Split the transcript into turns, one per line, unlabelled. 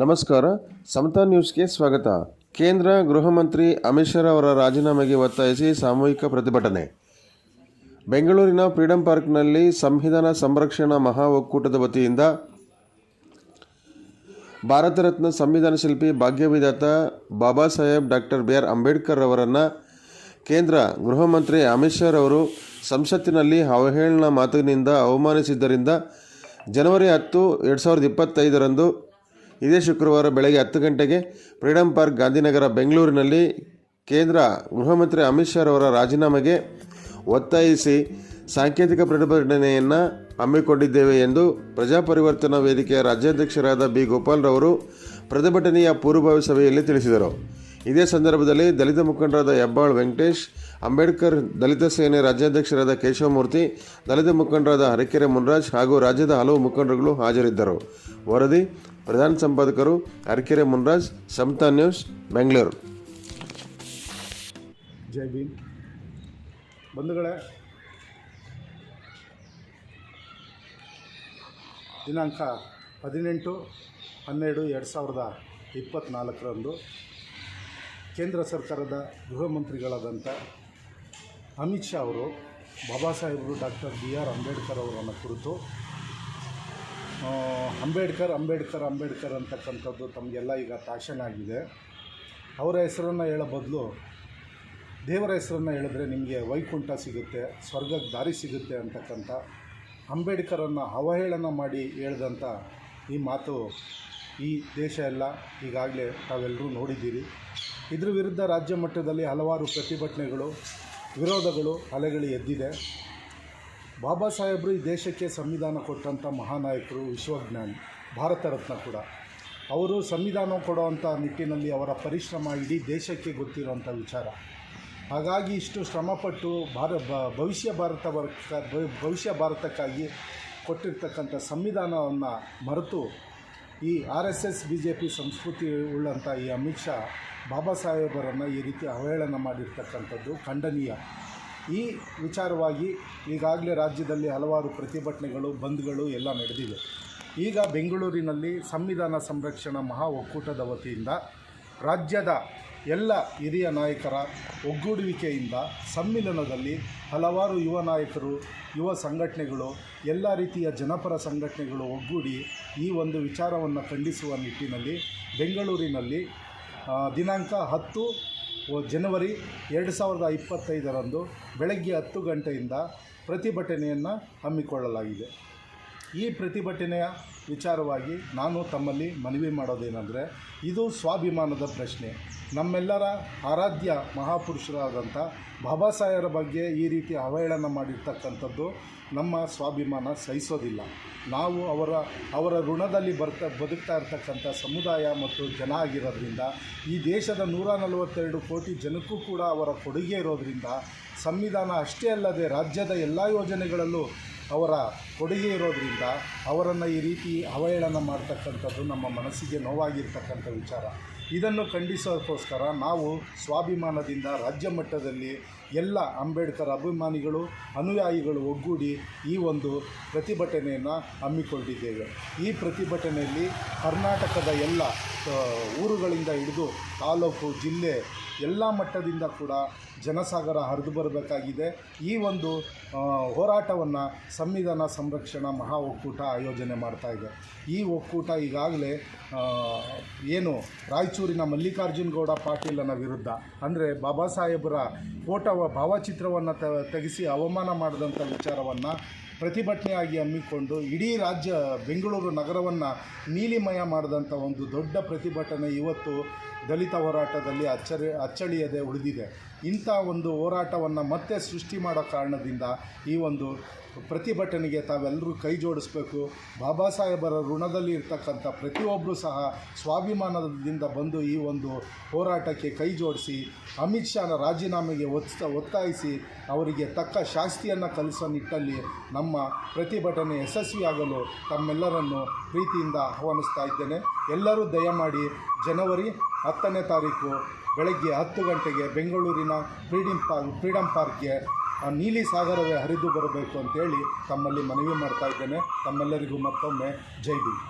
ನಮಸ್ಕಾರ. ಸಮತಾ ನ್ಯೂಸ್ಗೆ ಸ್ವಾಗತ. ಕೇಂದ್ರ ಗೃಹ ಮಂತ್ರಿ ಅಮಿತ್ ಶಾ ಅವರ ರಾಜೀನಾಮೆಗೆ ಒತ್ತಾಯಿಸಿ ಸಾಮೂಹಿಕ ಪ್ರತಿಭಟನೆ. ಬೆಂಗಳೂರಿನ ಫ್ರೀಡಂ ಪಾರ್ಕ್ನಲ್ಲಿ ಸಂವಿಧಾನ ಸಂರಕ್ಷಣಾ ಮಹಾ ಒಕ್ಕೂಟದ ವತಿಯಿಂದ ಭಾರತ ರತ್ನ ಸಂವಿಧಾನ ಶಿಲ್ಪಿ ಭಾಗ್ಯವಿಧಾತ Baba Saheb doctor B R Ambedkar ಅವರನ್ನು ಕೇಂದ್ರ ಗೃಹ ಮಂತ್ರಿ ಅಮಿತ್ ಶಾ ಅವರು ಸಂಸತ್ತಿನಲ್ಲಿ ಅವಹೇಳನ ಮಾತಿನಿಂದ ಅವಮಾನಿಸಿದ್ದರಿಂದ ಜನವರಿ ಹತ್ತು, ಎರಡು ಸಾವಿರದ ಇಪ್ಪತ್ತೈದರಂದು ಇದೇ ಶುಕ್ರವಾರ ಬೆಳಗ್ಗೆ ಹತ್ತು ಗಂಟೆಗೆ ಫ್ರೀಡಂ ಪಾರ್ಕ್ ಗಾಂಧಿನಗರ ಬೆಂಗಳೂರಿನಲ್ಲಿ ಕೇಂದ್ರ ಗೃಹಮಂತ್ರಿ ಅಮಿತ್ ಶಾ ಅವರ ರಾಜೀನಾಮೆಗೆ ಒತ್ತಾಯಿಸಿ ಸಾಂಕೇತಿಕ ಪ್ರತಿಭಟನೆಯನ್ನು ಹಮ್ಮಿಕೊಂಡಿದ್ದೇವೆ ಎಂದು ಪ್ರಜಾಪರಿವರ್ತನಾ ವೇದಿಕೆಯ ರಾಜ್ಯಾಧ್ಯಕ್ಷರಾದ ಬಿ ಗೋಪಾಲ್ರವರು ಪ್ರತಿಭಟನೆಯ ಪೂರ್ವಭಾವಿ ಸಭೆಯಲ್ಲಿ ತಿಳಿಸಿದರು. ಇದೇ ಸಂದರ್ಭದಲ್ಲಿ ದಲಿತ ಮುಖಂಡರಾದ ಹೆಬ್ಬಾಳ್ ವೆಂಕಟೇಶ್, ಅಂಬೇಡ್ಕರ್ ದಲಿತ ಸೇನೆ ರಾಜ್ಯಾಧ್ಯಕ್ಷರಾದ ಕೇಶವಮೂರ್ತಿ, ದಲಿತ ಮುಖಂಡರಾದ ಹರಿಕೆರೆ ಮುನ್ರಾಜ್ ಹಾಗೂ ರಾಜ್ಯದ ಹಲವು ಮುಖಂಡರುಗಳು ಹಾಜರಿದ್ದರು. ವರದಿ ಪ್ರಧಾನ ಸಂಪಾದಕರು ಅರ್ಕೆರೆ ಮುನ್ರಾಜ್ ಸಮತಾ ನ್ಯೂಸ್, ಬೆಂಗಳೂರು.
ಜೈ ಭೀಮ್. ಬಂಧುಗಳೇ, ದಿನಾಂಕ ಹದಿನೆಂಟು ಹನ್ನೆರಡು ಎರಡು ಸಾವಿರದ ಇಪ್ಪತ್ತ್ನಾಲ್ಕರಂದು ಕೇಂದ್ರ ಸರ್ಕಾರದ ಗೃಹ ಮಂತ್ರಿಗಳಾದಂಥ ಅಮಿತ್ ಶಾ ಅವರು, ಬಾಬಾ ಸಾಹೇಬರು ಡಾಕ್ಟರ್ ಬಿ ಆರ್ ಅಂಬೇಡ್ಕರ್ ಅವರನ್ನು ಕುರಿತು ಅಂಬೇಡ್ಕರ್ ಅಂಬೇಡ್ಕರ್ ಅಂಬೇಡ್ಕರ್ ಅಂತಕ್ಕಂಥದ್ದು ತಮಗೆಲ್ಲ ಈಗ ಫ್ಯಾಷನ್ ಆಗಿದೆ. ಅವರ ಹೆಸರನ್ನು ಹೇಳೋ ಬದಲು ದೇವರ ಹೆಸರನ್ನು ಹೇಳಿದ್ರೆ ನಿಮಗೆ ವೈಕುಂಠ ಸಿಗುತ್ತೆ ಸ್ವರ್ಗಕ್ಕೆ ದಾರಿ ಸಿಗುತ್ತೆ ಅಂತಕ್ಕಂಥ ಅಂಬೇಡ್ಕರನ್ನು ಅವಹೇಳನ ಮಾಡಿ ಹೇಳ್ದಂಥ ಈ ಮಾತು ಈ ದೇಶ ಎಲ್ಲ ಈಗಾಗಲೇ ತಾವೆಲ್ಲರೂ ನೋಡಿದ್ದೀರಿ. ಇದ್ರ ವಿರುದ್ಧ ರಾಜ್ಯ ಮಟ್ಟದಲ್ಲಿ ಹಲವಾರು ಪ್ರತಿಭಟನೆಗಳು, ವಿರೋಧಗಳು, ಅಲೆಗಳು ಎದ್ದಿದೆ. ಬಾಬಾ ಸಾಹೇಬರು ಈ ದೇಶಕ್ಕೆ ಸಂವಿಧಾನ ಕೊಟ್ಟಂಥ ಮಹಾನಾಯಕರು ವಿಶ್ವಜ್ಞಾನಿ, ಭಾರತ ರತ್ನ ಕೂಡ. ಅವರು ಸಂವಿಧಾನ ಕೊಡುವಂಥ ನಿಟ್ಟಿನಲ್ಲಿ ಅವರ ಪರಿಶ್ರಮ ಇಡೀ ದೇಶಕ್ಕೆ ಗೊತ್ತಿರುವಂಥ ವಿಚಾರ. ಹಾಗಾಗಿ ಇಷ್ಟು ಶ್ರಮಪಟ್ಟು ಭಾರ ಭವಿಷ್ಯ ಭಾರತ ಭವಿಷ್ಯ ಭಾರತಕ್ಕಾಗಿ ಕೊಟ್ಟಿರ್ತಕ್ಕಂಥ ಸಂವಿಧಾನವನ್ನು ಮರೆತು ಈ R S S, B J P ಸಂಸ್ಕೃತಿ ಉಳ್ಳಂಥ ಈ ಅಮಿತ್ ಶಾ, ಬಾಬಾ ಸಾಹೇಬರನ್ನು ಈ ರೀತಿ ಅವಹೇಳನ ಮಾಡಿರ್ತಕ್ಕಂಥದ್ದು ಖಂಡನೀಯ. ಈ ವಿಚಾರವಾಗಿ ಈಗಾಗಲೇ ರಾಜ್ಯದಲ್ಲಿ ಹಲವಾರು ಪ್ರತಿಭಟನೆಗಳು, ಬಂದ್ಗಳು ಎಲ್ಲ ನಡೆದಿವೆ. ಈಗ ಬೆಂಗಳೂರಿನಲ್ಲಿ ಸಂವಿಧಾನ ಸಂರಕ್ಷಣಾ ಮಹಾ ಒಕ್ಕೂಟದ ವತಿಯಿಂದ ರಾಜ್ಯದ ಎಲ್ಲ ಹಿರಿಯ ನಾಯಕರ ಒಗ್ಗೂಡುವಿಕೆಯಿಂದ ಸಮ್ಮಿಲನದಲ್ಲಿ ಹಲವಾರು ಯುವ ನಾಯಕರು, ಯುವ ಸಂಘಟನೆಗಳು, ಎಲ್ಲ ರೀತಿಯ ಜನಪರ ಸಂಘಟನೆಗಳು ಒಗ್ಗೂಡಿ ಈ ಒಂದು ವಿಚಾರವನ್ನು ಖಂಡಿಸುವ ನಿಟ್ಟಿನಲ್ಲಿ ಬೆಂಗಳೂರಿನಲ್ಲಿ ದಿನಾಂಕ ಹತ್ತು ಜನವರಿ ಎರಡು ಸಾವಿರದ ಇಪ್ಪತ್ತೈದರಂದು ಬೆಳಗ್ಗೆ ಹತ್ತು ಗಂಟೆಯಿಂದ ಪ್ರತಿಭಟನೆಯನ್ನು ಹಮ್ಮಿಕೊಳ್ಳಲಾಗಿದೆ. ಈ ಪ್ರತಿಭಟನೆಯ ವಿಚಾರವಾಗಿ ನಾನು ತಮ್ಮಲ್ಲಿ ಮನವಿ ಮಾಡೋದೇನೆಂದರೆ, ಇದು ಸ್ವಾಭಿಮಾನದ ಪ್ರಶ್ನೆ. ನಮ್ಮೆಲ್ಲರ ಆರಾಧ್ಯ ಮಹಾಪುರುಷರಾದಂಥ ಬಾಬಾ ಸಾಹೇಬರ ಬಗ್ಗೆ ಈ ರೀತಿ ಅವಹೇಳನ ಮಾಡಿರ್ತಕ್ಕಂಥದ್ದು ನಮ್ಮ ಸ್ವಾಭಿಮಾನ ಸಹಿಸೋದಿಲ್ಲ. ನಾವು ಅವರ ಅವರ ಋಣದಲ್ಲಿ ಬರ್ತ, ಬದುಕ್ತಾ ಇರ್ತಕ್ಕಂಥ ಸಮುದಾಯ ಮತ್ತು ಜನ ಆಗಿರೋದ್ರಿಂದ, ಈ ದೇಶದ ನೂರ ನಲವತ್ತೆರಡು ಕೋಟಿ ಜನಕ್ಕೂ ಕೂಡ ಅವರ ಕೊಡುಗೆ ಇರೋದ್ರಿಂದ, ಸಂವಿಧಾನ ಅಷ್ಟೇ ಅಲ್ಲದೆ ರಾಜ್ಯದ ಎಲ್ಲ ಯೋಜನೆಗಳಲ್ಲೂ ಅವರ ಕೊಡುಗೆ ಇರೋದ್ರಿಂದ ಅವರನ್ನು ಈ ರೀತಿ ಅವಹೇಳನ ಮಾಡ್ತಕ್ಕಂಥದ್ದು ನಮ್ಮ ಮನಸ್ಸಿಗೆ ನೋವಾಗಿರ್ತಕ್ಕಂಥ ವಿಚಾರ. ಇದನ್ನು ಖಂಡಿಸೋದಕ್ಕೋಸ್ಕರ ನಾವು ಸ್ವಾಭಿಮಾನದಿಂದ ರಾಜ್ಯ ಮಟ್ಟದಲ್ಲಿ ಎಲ್ಲ ಅಂಬೇಡ್ಕರ್ ಅಭಿಮಾನಿಗಳು, ಅನುಯಾಯಿಗಳು ಒಗ್ಗೂಡಿ ಈ ಒಂದು ಪ್ರತಿಭಟನೆಯನ್ನು ಹಮ್ಮಿಕೊಂಡಿದ್ದೇವೆ. ಈ ಪ್ರತಿಭಟನೆಯಲ್ಲಿ ಕರ್ನಾಟಕದ ಎಲ್ಲ ಊರುಗಳಿಂದ ಹಿಡಿದು ತಾಲೂಕು, ಜಿಲ್ಲೆ ಎಲ್ಲ ಮಟ್ಟದಿಂದ ಕೂಡ ಜನಸಾಗರ ಹರಿದು ಬರಬೇಕಾಗಿದೆ. ಈ ಒಂದು ಹೋರಾಟವನ್ನು ಸಂವಿಧಾನ ಸಂರಕ್ಷಣಾ ಮಹಾ ಒಕ್ಕೂಟ ಆಯೋಜನೆ ಮಾಡ್ತಾ ಇದೆ. ಈ ಒಕ್ಕೂಟ ಈಗಾಗಲೇ ಏನು ರಾಯಚೂರಿನ ಮಲ್ಲಿಕಾರ್ಜುನ ಗೌಡ ಪಾಟೀಲನ ವಿರುದ್ಧ, ಅಂದರೆ ಬಾಬಾ ಸಾಹೇಬರ ಫೋಟೋ ಭಾವಚಿತ್ರವನ್ನು ತೆಗೆಸಿ ಅವಮಾನ ಮಾಡಿದಂಥ ವಿಚಾರವನ್ನು ಪ್ರತಿಭಟನೆಯಾಗಿ ಹಮ್ಮಿಕೊಂಡು ಇಡೀ ರಾಜ್ಯ ಬೆಂಗಳೂರು ನಗರವನ್ನು ನೀಲಿಮಯ ಮಾಡಿದಂಥ ಒಂದು ದೊಡ್ಡ ಪ್ರತಿಭಟನೆ ಇವತ್ತು ದಲಿತ ಹೋರಾಟದಲ್ಲಿ ಅಚ್ಚರಿ, ಅಚ್ಚಳಿಯದೆ ಉಳಿದಿದೆ. ಇಂಥ ಒಂದು ಹೋರಾಟವನ್ನು ಮತ್ತೆ ಸೃಷ್ಟಿ ಮಾಡೋ ಕಾರಣದಿಂದ ಈ ಒಂದು ಪ್ರತಿಭಟನೆಗೆ ತಾವೆಲ್ಲರೂ ಕೈ ಜೋಡಿಸ್ಬೇಕು. ಬಾಬಾ ಸಾಹೇಬರ ಋಣದಲ್ಲಿ ಇರ್ತಕ್ಕಂಥ ಪ್ರತಿಯೊಬ್ಬರೂ ಸಹ ಸ್ವಾಭಿಮಾನದಿಂದ ಬಂದು ಈ ಒಂದು ಹೋರಾಟಕ್ಕೆ ಕೈ ಜೋಡಿಸಿ, ಅಮಿತ್ ಶಾನ ರಾಜೀನಾಮೆಗೆ ಒತ್ತ ಒತ್ತಾಯಿಸಿ ಅವರಿಗೆ ತಕ್ಕ ಶಾಸ್ತಿಯನ್ನು ಕಲಿಸೋ ನಿಟ್ಟಲ್ಲಿ ನಮ್ಮ ಪ್ರತಿಭಟನೆ ಯಶಸ್ವಿಯಾಗಲು ತಮ್ಮೆಲ್ಲರನ್ನು ಪ್ರೀತಿಯಿಂದ ಆಹ್ವಾನಿಸ್ತಾ ಇದ್ದೇನೆ. ಎಲ್ಲರೂ ದಯಮಾಡಿ ಜನವರಿ ಹತ್ತನೇ ತಾರೀಕು ಬೆಳಗ್ಗೆ ಹತ್ತು ಗಂಟೆಗೆ ಬೆಂಗಳೂರಿನ ಫ್ರೀಡಂ ಪಾರ್ಕ್ ಫ್ರೀಡಮ್ ಪಾರ್ಕ್ಗೆ ನೀಲಿ ಸಾಗರವೇ ಹರಿದು ಬರಬೇಕು ಅಂತೇಳಿ ತಮ್ಮಲ್ಲಿ ಮನವಿ ಮಾಡ್ತಾ ಇದ್ದೇನೆ. ತಮ್ಮೆಲ್ಲರಿಗೂ ಮತ್ತೊಮ್ಮೆ ಜೈ ಭೀಮ್.